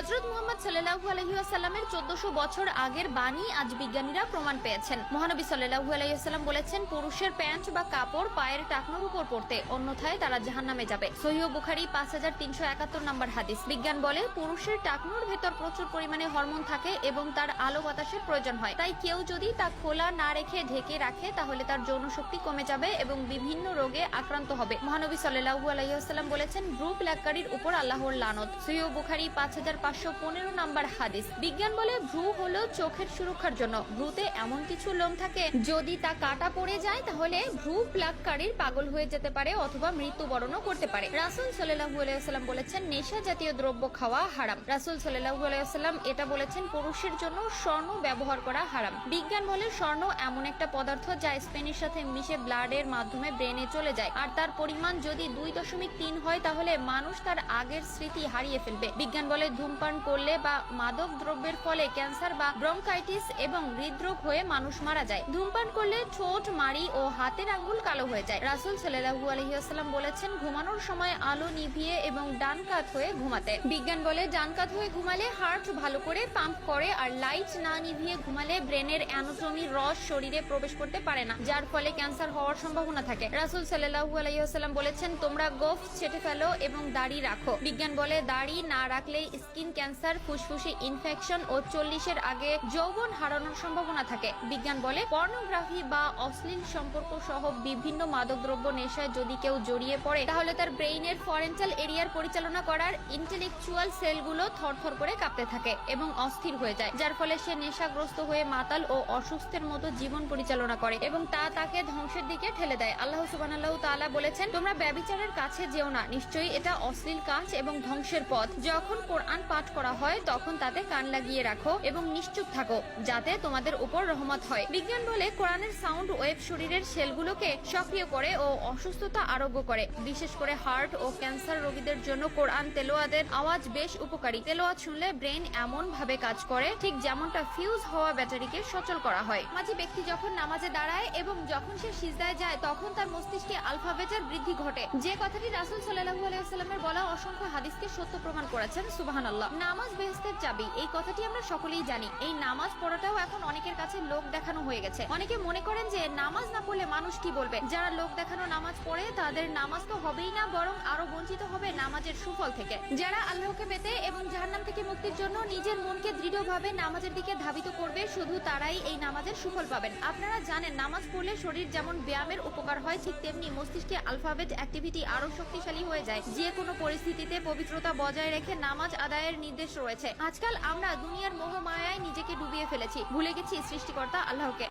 হজরত মুহাম্মদ সাল্লাহু আলহিউসাল্লামের চোদ্দশো বছর আগের বাণী আজ বিজ্ঞানীরা প্রমাণ পেয়েছেন। মহানবী সাল্লাহু আলহিউসাল্লাম বলেছেন, পুরুষের প্যান্ট বা কাপড় পায়ের টাকনোর উপর পড়তে, অন্যথায় তারা জাহান্নামে যাবে। সহিহ বুখারি পাঁচ হাজার তিনশো একাত্তর নম্বর হাদিস। বিজ্ঞান বলে, পুরুষের টাকনোর ভেতর প্রচুর পরিমাণে হরমোন থাকে এবং তার আলো বাতাসের প্রয়োজন হয়। তাই কেউ যদি তা খোলা না রেখে ঢেকে রাখে, তাহলে তার যৌন শক্তি কমে যাবে এবং বিভিন্ন রোগে আক্রান্ত হবে। মহানবী সাল্লাহু আলাইসাল্লাম বলেছেন গ্রুপ ল্যাকারির উপর আল্লাহর লানত। সহিহ বুখারি পাঁচ হাজার পাঁচশো পনেরো নম্বর হাদিস। বিজ্ঞান বলে ভ্রু হলো চোখের সুরক্ষার জন্য ভ্রুতে এমন কিছু লোম থাকে, যদি তা কাটা পড়ে যায় তাহলে ভ্রু প্লাগকারীর পাগল হয়ে যেতে পারে অথবা মৃত্যুবরণও করতে পারে। রাসুল সাল্লাহু আলাইসাল্লাম বলেছেন, নেশা জাতীয় দ্রব্য খাওয়া হারাম। রাসুল সাল্লাহু আলাইসাল্লাম এটা বলেছেন, পুরুষের জন্য স্বর্ণ ব্যবহার করা হারাম। বিজ্ঞান বলে স্বর্ণ এমন একটা পদার্থ যা স্পেনের সাথে মিশে ব্লাডের মাধ্যমে ব্রেনে চলে যায়। আর তার পরিমাণ যদি দুই দশমিক তিন হয় তাহলে মানুষ তার আগের স্মৃতি হারিয়ে ফেলবে। বিজ্ঞান বলে ধূমপান করলে বা মাদক দ্রব্যের ফলে ক্যান্সার বা ব্রঙ্কাইটিস এবং হৃদরোগ হয়ে মানুষ মারা যায়। ধূমপান করলে ঠোঁট, মাড়ি ও হাতের আঙ্গুল কালো হয়ে যায়। রাসুল সাল্লাহু আলহিহাস্লাম বলেছেন, ঘুমানোর সময় আলো নিভিয়ে এবং ডান কাত হয়ে ঘুমাতে। বিজ্ঞান বলে, ডান কাত হয়ে ঘুমালে হার্ট ভালো করে পাম্প করে আর লাইট না নিভিয়ে ঘুমালে ব্রেনের অ্যানোটমির রস শরীরে প্রবেশ করতে পারে না, যার ফলে ক্যান্সার হওয়ার সম্ভাবনা থাকে। রাসুল সাল্লাহু আলাইসাল্লাম বলেছেন, তোমরা গোফ ছেটে ফেলো এবং দাড়ি রাখো। বিজ্ঞান বলে, দাড়ি না রাখলে স্কিন ক্যান্সার, ফুসফুসে ইনফেকশন ও চল্লিশের আগে যৌবন হারানোর সম্ভাবনা থাকে। বিজ্ঞান বলে পর্নোগ্রাফি বা অশ্লীল সম্পর্ক সহ বিভিন্ন মাদকদ্রব্য নেশায় যদি কেউ জড়িয়ে পড়ে, তাহলে তার ব্রেইনের ফরেন্টাল এরিয়ার পরিচালনা করার ইন্টেলেকচুয়াল সেলগুলো থরথর করে কাঁপতে থাকে এবং অস্থির হয়ে যায়, যার ফলে সে নেশাগ্রস্ত হয়ে মাতাল ও অসুস্থের মতো জীবন পরিচালনা করে এবং তা তাকে ধ্বংসের দিকে ঠেলে দেয়। আল্লাহ সুবান আল্লাহ তাআলা বলেছেন, তোমরা ব্যবিচারের কাছে যেও না, নিশ্চয়ই এটা অশ্লীল কাজ এবং ধ্বংসের পথ। যখন কোরআন পাঠ করা হয়, তখন তাতে কান লাগিয়ে রাখো এবং নিশ্চুপ থাকো, যাতে তোমাদের উপর রহমত হয়। বিজ্ঞান বলে কোরআনের সাউন্ড ওয়েব শরীরের সেলগুলোকে সক্রিয় করে ও অসুস্থতা আরোগ্য করে। বিশেষ করে হার্ট ও ক্যান্সার রোগীদের জন্য কোরআন তেলোয়াদের আওয়াজ বেশ উপকারী। তেলোয়াত শুনলে ব্রেন এমন ভাবে কাজ করে, ঠিক যেমনটা ফিউজ হওয়া ব্যাটারিকে সচল করা হয়। মাঝে ব্যক্তি যখন নামাজে দাঁড়ায় এবং যখন সে সিজদায় যায়, তখন তার মস্তিষ্কে আলফাবেটের বৃদ্ধি ঘটে। যে কথাটি রাসুল সাল্লাহু আলাইসাল্লামের বলা অসংখ্য হাদিসকে সত্য প্রমাণ করেছেন সুবাহান আল্লাহ নামাজ বেহেস্তের চাবি, এই কথাটি আমরা সকলেই জানি। এই নামাজ পড়াটাও এখন অনেকের কাছে লোক দেখানো হয়ে গেছে। অনেকে মনে করেন যে নামাজ না পড়লে মানুষ কি বলবে? যারা লোক দেখানো নামাজ পড়ে, তাদের নামাজ তো হবেই না, বরং আরও বঞ্চিত হবে নামাজের সুফল থেকে। যারা আল্লাহকে পেতে এবং জাহান্নাম থেকে মুক্তির জন্য নিজের মনকে দৃঢ়ভাবে নামাজের দিকে ধাবিত করবে, শুধু তারাই এই নামাজের সুফল পাবেন। আপনারা জানেন, নামাজ পড়লে শরীর যেমন ব্যায়ামের উপকার হয়, ঠিক তেমনি মস্তিষ্কে আলফাবেট অ্যাক্টিভিটি আরও শক্তিশালী হয়ে যায়। যে কোনো পরিস্থিতিতে পবিত্রতা বজায় রেখে নামাজ আদায়ের নির্দেশ রয়েছে। আজকাল আমরা দুনিয়ার মোহ মায়ায় নিজেকে ডুবিয়ে ফেলেছি। ভুলে গেছি সৃষ্টিকর্তা আল্লাহকে।